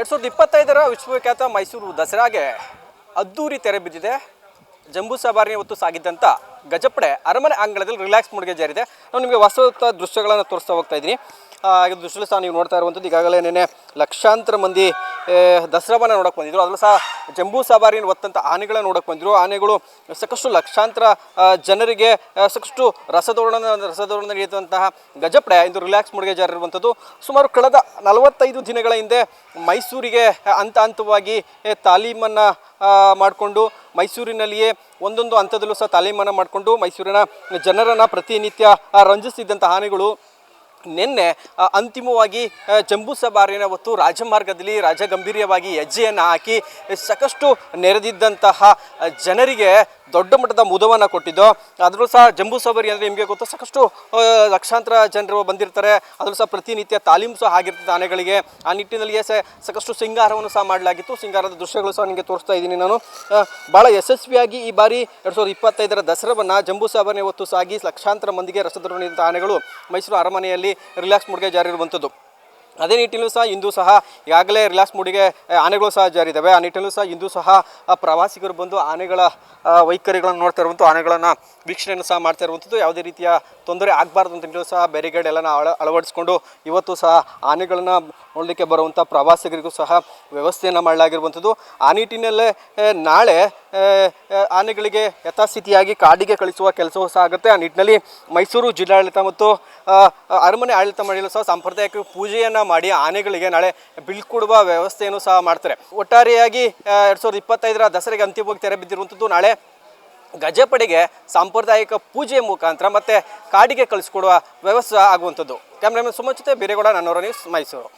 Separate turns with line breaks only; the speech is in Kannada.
ಎರಡ್ ಸಾವಿರದ ಇಪ್ಪತ್ತೈದರ ವಿಶ್ವವಿಖ್ಯಾತ ಮೈಸೂರು ದಸರಾಗೆ ಅದ್ದೂರಿ ತೆರೆ ಬಿದ್ದಿದೆ. ಜಂಬೂ ಸವಾರಿ ಹೊತ್ತು ಸಾಗಿದ್ದಂಥ ಗಜಪಡೆ ಅರಮನೆ ಅಂಗಳದಲ್ಲಿ ರಿಲ್ಯಾಕ್ಸ್ ಮೂಡ್ಗೆ ಜಾರಿದೆ. ನಾವು ನಿಮಗೆ ವಾಸ್ತವ ದೃಶ್ಯಗಳನ್ನು ತೋರಿಸ್ತಾ ಹೋಗ್ತಾ ಇದ್ದೀನಿ. ಇದು ದೃಶ್ಯ ಸಹ ನೀವು ನೋಡ್ತಾ ಇರುವಂಥದ್ದು ಈಗಾಗಲೇ ನೆನೆ ಲಕ್ಷಾಂತರ ಮಂದಿ ದಸರಾವನ್ನು ನೋಡೋಕೆ ಬಂದಿದ್ರು. ಅದರಲ್ಲೂ ಸಹ ಜಂಬೂ ಸವಾರಿನ ಒತ್ತಂಥ ಆನೆಗಳನ್ನ ನೋಡಕ್ಕೆ ಬಂದಿರೋ ಆನೆಗಳು ಸಾಕಷ್ಟು ಲಕ್ಷಾಂತರ ಜನರಿಗೆ ಸಾಕಷ್ಟು ರಸದೋರಣ ರಸದೋರಣ ನೀಡಿದಂತಹ ಗಜಪ್ರಯ ಇಂದು ರಿಲ್ಯಾಕ್ಸ್ ಮೂಡ್ಗೆ ಜಾರಿರುವಂಥದ್ದು. ಸುಮಾರು ಕಳೆದ ನಲವತ್ತೈದು ದಿನಗಳ ಹಿಂದೆ ಮೈಸೂರಿಗೆ ಹಂತ ಹಂತವಾಗಿ ತಾಲೀಮನ್ನು ಮಾಡಿಕೊಂಡು, ಮೈಸೂರಿನಲ್ಲಿಯೇ ಒಂದೊಂದು ಹಂತದಲ್ಲೂ ಸಹ ತಾಲೀಮನ್ನು ಮಾಡಿಕೊಂಡು ಮೈಸೂರಿನ ಜನರನ್ನು ಪ್ರತಿನಿತ್ಯ ರಂಜಿಸಿದ್ದಂಥ ಆನೆಗಳು ನಿನ್ನೆ ಅಂತಿಮವಾಗಿ ಜಂಬೂಸಬಾರಿನ ಹೊತ್ತು ರಾಜಮಾರ್ಗದಲ್ಲಿ ರಾಜಗಂಭೀರ್ಯವಾಗಿ ಹೆಜ್ಜೆಯನ್ನು ಹಾಕಿ, ಸಾಕಷ್ಟು ನೆರೆದಿದ್ದಂತಹ ಜನರಿಗೆ ದೊಡ್ಡ ಮಟ್ಟದ ಮುದವನ್ನು ಕೊಟ್ಟಿದ್ದು. ಅದರಲ್ಲೂ ಸಹ ಜಂಬೂ ಸವಾರಿ ಅಂದರೆ ನಿಮಗೆ ಗೊತ್ತು, ಸಾಕಷ್ಟು ಲಕ್ಷಾಂತರ ಜನರು ಬಂದಿರ್ತಾರೆ. ಅದರಲ್ಲೂ ಸಹ ಪ್ರತಿನಿತ್ಯ ತಾಲೀಮು ಸಹ ಆಗಿರ್ತದೆ ಆನೆಗಳಿಗೆ ಆ ನಿಟ್ಟಿನಲ್ಲಿಯೇ ಸಹ ಸಾಕಷ್ಟು ಸಿಂಗಾರವನ್ನು ಸಹ ಮಾಡಲಾಗಿತ್ತು. ಸಿಂಗಾರದ ದೃಶ್ಯಗಳು ಸಹ ನಿಮಗೆ ತೋರಿಸ್ತಾ ಇದ್ದೀನಿ ನಾನು. ಭಾಳ ಯಶಸ್ವಿಯಾಗಿ ಈ ಬಾರಿ ಎರಡು ಸಾವಿರದ ಇಪ್ಪತ್ತೈದರ ದಸರಾವನ್ನು ಜಂಬೂ ಹೊತ್ತು ಸಾಗಿ, ಲಕ್ಷಾಂತರ ಮಂದಿಗೆ ರಸದೊರಣಿದಂಥ ಆನೆಗಳು ಮೈಸೂರು ಅರಮನೆಯಲ್ಲಿ ರಿಲ್ಯಾಕ್ಸ್ ಮೂಡ್ಗೆ ಜಾರಿರುವಂಥದ್ದು. ಅದೇ ನಿಟ್ಟಿನಲ್ಲೂ ಸಹ ಇಂದು ಸಹ ಈಗಾಗಲೇ ರಿಲ್ಯಾಕ್ಸ್ ಮೂಡಿಗೆ ಆನೆಗಳು ಸಹ ಜಾರಿದ್ದಾವೆ. ಆ ನಿಟ್ಟಿನಲ್ಲೂ ಸಹ ಇಂದು ಸಹ ಪ್ರವಾಸಿಗರು ಬಂದು ಆನೆಗಳ ವೈಖರಿಗಳನ್ನು ನೋಡ್ತಾ ಇರುವಂಥ ಆನೆಗಳನ್ನು ವೀಕ್ಷಣೆಯನ್ನು ಸಹ ಮಾಡ್ತಾ ಇರುವಂಥದ್ದು. ಯಾವುದೇ ರೀತಿಯ ತೊಂದರೆ ಆಗಬಾರ್ದು ಅಂತ ಸಹ ಬ್ಯಾರಿಗೇಡ್ ಎಲ್ಲ ಅಳ, ಅಳವಡಿಸ್ಕೊಂಡು ಇವತ್ತು ಸಹ ಆನೆಗಳನ್ನು ನೋಡಲಿಕ್ಕೆ ಬರುವಂಥ ಪ್ರವಾಸಿಗರಿಗೂ ಸಹ ವ್ಯವಸ್ಥೆಯನ್ನು ಮಾಡಲಾಗಿರುವಂಥದ್ದು. ಆ ನಿಟ್ಟಿನಲ್ಲೇ ನಾಳೆ ಆನೆಗಳಿಗೆ ಯಥಾಸ್ಥಿತಿಯಾಗಿ ಕಾಡಿಗೆ ಕಳಿಸುವ ಕೆಲಸವೂ ಸಹ ಆಗುತ್ತೆ. ಆ ನಿಟ್ಟಿನಲ್ಲಿ ಮೈಸೂರು ಜಿಲ್ಲಾಡಳಿತ ಮತ್ತು ಅರಮನೆ ಆಡಳಿತ ಮಂಡಳಿಯಲ್ಲೂ ಸಹ ಸಾಂಪ್ರದಾಯಿಕ ಪೂಜೆಯನ್ನು ಮಾಡಿ ಆನೆಗಳಿಗೆ ನಾಳೆ ಬೀಳ್ಕೊಡುವ ವ್ಯವಸ್ಥೆಯನ್ನು ಸಹ ಮಾಡ್ತಾರೆ. ಒಟ್ಟಾರೆಯಾಗಿ ಎರಡು ಸಾವಿರದ ಇಪ್ಪತ್ತೈದರ ದಸರೆಗೆ ಅಂತಿಮವಾಗಿ ತೆರೆ ಬಿದ್ದಿರುವಂಥದ್ದು ನಾಳೆ ಗಜಪಡೆಗೆ ಸಾಂಪ್ರದಾಯಿಕ ಪೂಜೆ ಮುಖಾಂತರ ಮತ್ತು ಕಾಡಿಗೆ ಕಳಿಸ್ಕೊಡುವ ವ್ಯವಸ್ಥೆ ಆಗುವಂಥದ್ದು. ಕ್ಯಾಮ್ರಾಮನ್ ಸುಮಚಿತೆ ಬೇರೆಗೌಡ ನನ್ನವರ ನ್ಯೂಸ್ ಮೈಸೂರು.